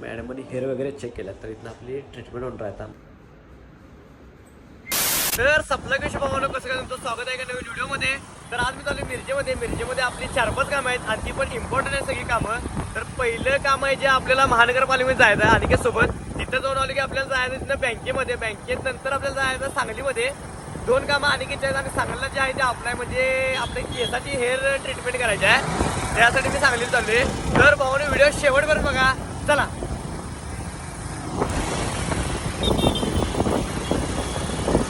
मॅडमनी हेअर वगैरे चेक केला तर इथनं आपली ट्रीटमेंट होऊन राहता तर सप्लाकेश भावानं कसं काय तुमचं स्वागत आहे का नवीन व्हिडिओमध्ये? तर आज मी चालू मिरजेमध्ये. मिरजेमध्ये आपली चार पाच कामं आहेत आणि ती पण इम्पॉर्टंट आहे सगळी कामं. तर पहिलं काम आहे जे आपल्याला महानगरपालिकेमध्ये जायचं आहे अनिकेत सोबत. तिथं जाऊन आलं की आपल्याला जायचं तिथं बँकेमध्ये. बँकेत नंतर आपल्याला जायचं सांगलीमध्ये. दोन कामं अनिकेतचे आहेत आणि सांगलीला जे आहे ते आपल्या म्हणजे आपल्या केसाची हेअर ट्रीटमेंट करायची आहे. त्यासाठी मी सांगलीला आहे तर भावाने व्हिडिओ शेवटपर्यंत बघा. चला.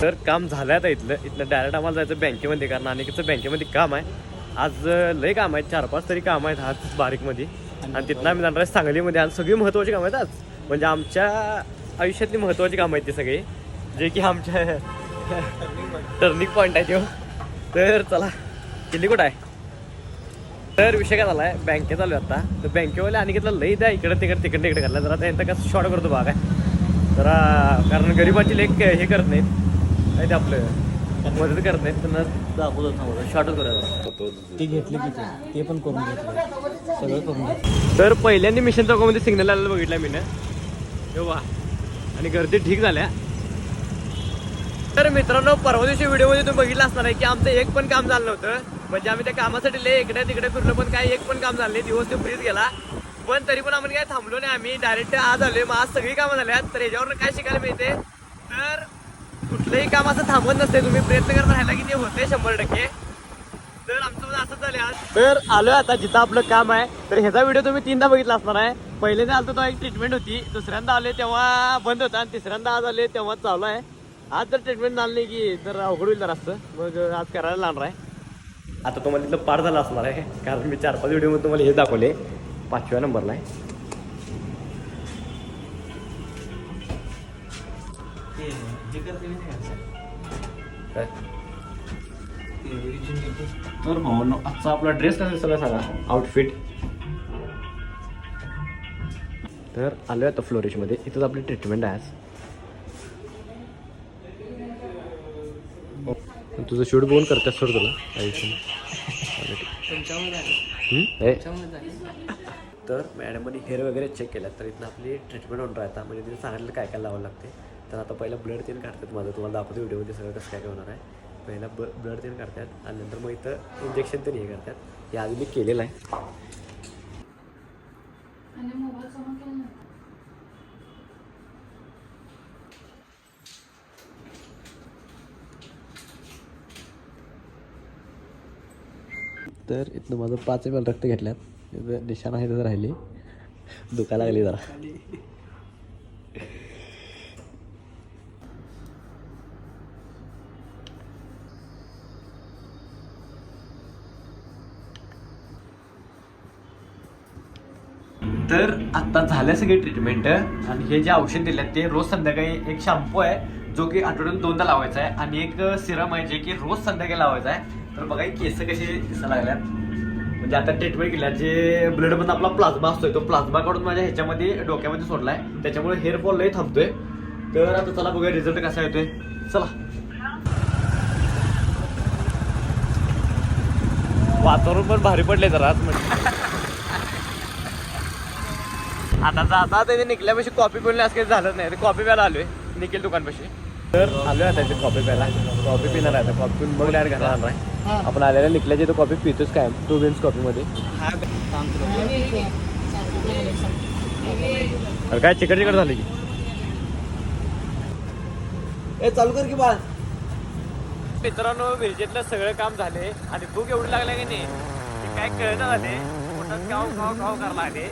तर काम झालं आता इथलं. इथलं डायरेक्ट आम्हाला जायचं बँकेमध्ये कारण अनेकचं बँकेमध्ये काम आहे. आज लय काम आहेत. चार पाच तरी काम आहेत आज बारीकमध्ये. आणि तिथनं आम्ही जाणार आहे सांगलीमध्ये. आणि सगळी महत्त्वाची कामं आहेत आज. म्हणजे आमच्या आयुष्यातली महत्त्वाची कामं आहेत ती सगळी. जे की आमच्या टर्निंग पॉईंट आहे तो तर चला किल्ली कुठं आहे? तर विषय काय झाला आहे बँकेत आलो आता. तर बँकेवाले आणि घेतलं लई द्या इकडे तिकडे तिकडे तिकडे घातला जरा त्यांचं कसं शॉर्ट करतो बघा काय जरा कारण गरिबाची लेख हे करत नाहीत. काय ते आपलं मदत करत नाहीत. त्यांना दाखवतो शॉर्टच करायचं ते घेतले की ते. ते पण करून घेतलं. सगळं करून घेतलं. तर पहिल्यांदा मिशन चौकामध्ये सिग्नल आलेला बघितला मी ना वा आणि गर्दी ठीक झाल्या. तर मित्रांनो परवा दिवशी व्हिडिओमध्ये तुम्ही बघितलं असणार आहे की आमचं एक पण काम झालं नव्हतं. म्हणजे आम्ही त्या कामासाठी लय इकडे तिकडे फिरलो पण काय एक पण काम झालं नाही. दिवस तो फ्रीज गेला. पण तरी पण आम्ही काय थांबलो नाही. आम्ही डायरेक्ट आज आलोय. मग आज सगळी कामं झाल्यात. तर याच्यावर काय शिकायला मिळते? तर कुठलंही काम असं थांबत नसते. तुम्ही प्रयत्न करत राहिला की ते होते शंभर टक्के. तर आमचं असं झालं आज. तर आलोय आता जिथं आपलं काम आहे. तर ह्याचा व्हिडिओ तुम्ही तीनदा बघितला असणार आहे. पहिल्यांदा आलतो तो एक ट्रीटमेंट होती. दुसऱ्यांदा आले तेव्हा बंद होता. आणि तिसऱ्यांदा आज आले तेव्हा चालू आहे. आज जर ट्रीटमेंट झालं नाही की तर अवघड होईल जरा असतं मग आज करायला लागणार आहे. आता तुम्हाला तिथलं पार झालं असणार आहे. कारण मी चार पाच व्हिडिओमध्ये तुम्हाला हे दाखवले. पाचव्या नंबरला आहे. काय? तर भाऊ आजचा आपला ड्रेस कसा सगळं सांगा? आउटफिट तर आलो आता फ्लोरिशमध्ये. इथंच आपली ट्रीटमेंट आहे तुझं शूट बघून करतात सोड तुला. तर मॅडमने हेअर वगैरे चेक केला तर इथनं आपली ट्रीटमेंट होऊन राहता म्हणजे तिने सांगितलं काय काय लावावं लागते. तर आता पहिला ब्लड तीन काढतात माझं. तुम्हाला दाखवतो व्हिडिओमध्ये सगळं कसं काय होणार आहे. पहिला ब ब्लड तीन काढतात आणि नंतर मग इथं इंजेक्शन पण हे करतात. हे आधी मी केलेलं आहे. तर इथनं माझं पाच एम एल रक्त घेतल्यात. निशाण आहे तिथं राहिली. दुखायला लागली जरा. तर आता झाल्या सगळी ट्रीटमेंट आणि हे जे औषध दिले ते रोज संध्याकाळी एक शॅम्पू आहे जो की आठवड्यातून दोनदा लावायचा आहे. आणि एक सिरम आहे जे की रोज संध्याकाळी लावायचा आहे. तर बघा हे केस कसे दिसायला लागल्यात. म्हणजे आता ट्रीटमेंट केल्या जे ब्लडमधून आपला प्लाझ्मा असतोय तो प्लाझ्मा काढून माझ्या ह्याच्यामध्ये डोक्यामध्ये सोडलाय. त्याच्यामुळे हेअर फॉल लई थांबतोय. तर आता चला बघूया रिझल्ट कसा येतोय. चला. वातावरण पण भारी पडले जरा आज म्हणजे. आता जाता त्याने निघल्यापाशी कॉफी पिऊन असं काही झालं नाही. कॉफी प्यायला आलोय. निखिल दुकानपाशी. तर आलोय आता इथे कॉफी प्यायला. कॉफी पिणार आहे आता. कॉफी पिऊन मग डायरेक्ट घराला आणणार आहे आपण आलेल्या निघल्याची तर कॉफी पितोच काय टू बिन्स कॉफीमध्ये अरे काय चिकट चिकट झाली की? ए चालू कर की बा मित्रांनो मिरजेतलं सगळं काम झाले. आणि भूक एवढी लागल्या की नाही काय कळलं झाले पोटात गाव गाव गाव करायला लागले.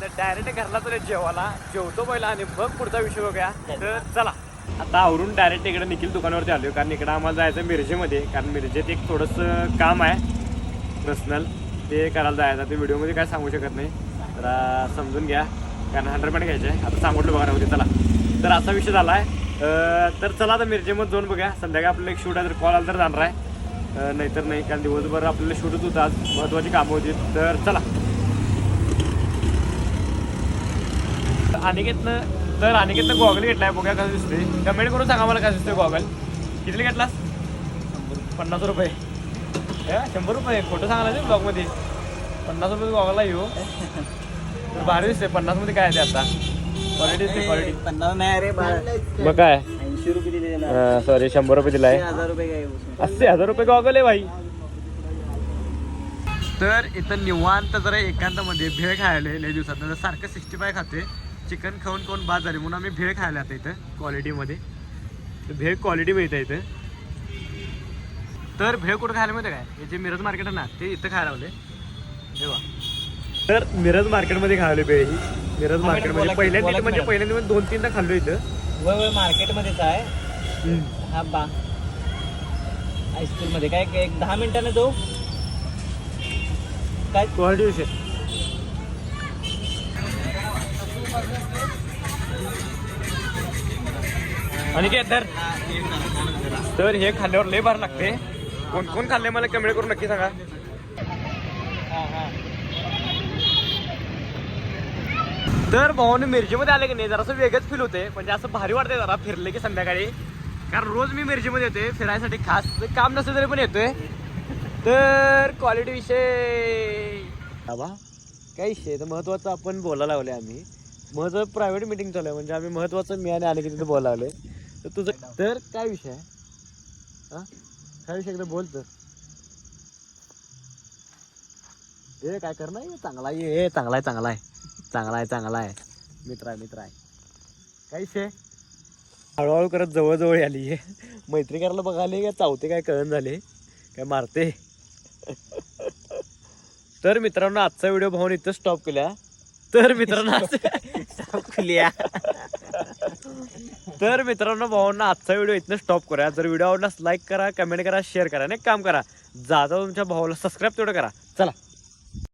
तर डायरेक्ट घरला तर जेवायला. जेवतो पहिला आणि मग पुढचा विषय बघूया. तर चला. आता आवरून डायरेक्ट इकडे निखिल दुकानावरती आलो कारण इकडे आम्हाला जायचं मिरजेमध्ये. कारण मिरजेत एक थोडंसं काम आहे पर्सनल ते करायला जायचं ते व्हिडिओमध्ये काय सांगू शकत नाही. तर समजून घ्या. कारण हंड्रेड पॉईंट घ्यायचे आहे. आता सांगितलं बघा होते चला. तर असा विषय झाला आहे तर चला आता मिरजेमध्ये जाऊन बघा संध्याकाळी आपल्याला एक शूट आहे तर कॉल आला तर जाणार आहे. नाहीतर नाही कारण दिवसभर आपल्याला शूटच होतं आज महत्त्वाची कामं होती. तर चला. अनिकेतनं तर अनिकेतनं गॉगल घेतलाय बघा कसं दिसतोय. कमेंट करून सांगा मला कसं दिसतोय गॉगल. कितीला घेतलास? पन्नास रुपये. हे, शंभर रुपये. खोटं सांगायला ब्लॉगमध्ये. पन्नास रुपये गॉगलला येऊ. तर भारी दिसते पन्नासमध्ये काय ते आता? क्वालिटी दिसते क्वालिटी पन्नास नाही रे बाळ. मग काय? ऐंशी रुपये दिले सॉरी शंभर रुपये दिलाय. अस्सी हजार रुपये गॉगल आहे भाई. तर इथं निवांत जरा एकांतामध्ये भेळ खायला लय दिवसात. सारखं सिक्स्टी फाय खाते चिकन खाऊन खाऊन बाद झाले. म्हणून आम्ही भेळ खायला आता इथं क्वालिटीमध्ये भेळ क्वालिटी मिळते इथं. तर भेळ कुठं खायला मिळतं काय? हे जे मिरज मार्केट आहे ना ते इथं खायला लावले तेव्हा तर मिरज मार्केटमध्ये खायला भेळ ही. मिरज मार्केटमध्ये पहिल्यांदा म्हणजे. पहिल्यांदा दोन तीनदा खाल्लो इथं. वय वय मार्केटमध्येच आहे हा बा हायस्कूलमध्ये काय काय एक दहा मिनिटाने जाऊ. काय? क्वालिटी विषय. आणि काय तर तर हे खाल्ल्यावर लय भार लागते. कोण कोण खाल्ले मला कमेंट करून नक्की सांगा. तर भावाने मिरजीमध्ये आले की नाही जरासं वेगळंच फील होते म्हणजे असं भारी वाटते जरा फिरले की संध्याकाळी. कारण रोज मी मिरजीमध्ये येते फिरायसाठी खास काम नसलं तरी पण येतोय. तर क्वालिटी विषय. बाबा काय विषय? तर महत्वाचं आपण बोलायला लावले आम्ही. माझं प्रायव्हेट मिटिंग चालू आहे. म्हणजे आम्ही महत्वाचं मी आणि आले की तिथे बोलायला लागले तर तुझं तर काय विषय आहे? हा? काय विषय एकदा बोल तर. ए काय करणार ये चांगला आहे. ये चांगला आहे चांगला आहे. चांगला आहे चांगला आहे. मित्र आहे मित्र आहे. काय विषय हळूहळू करत जवळजवळ आली आहे. मैत्री करायला बघाले का चावते काय कळण झाले. काय मारते? तर मित्रांनो आजचा व्हिडिओ भाऊन इथं स्टॉप केला. तर मित्रांनो आज- खुल्या तर मित्रांनो भावांना आजचा व्हिडिओ इथनं स्टॉप करा जर व्हिडिओ आवडल्यास लाईक करा कमेंट करा शेअर करा आणि एक काम करा. जाता तुमच्या भावाला सबस्क्राईब तेवढं करा. चला.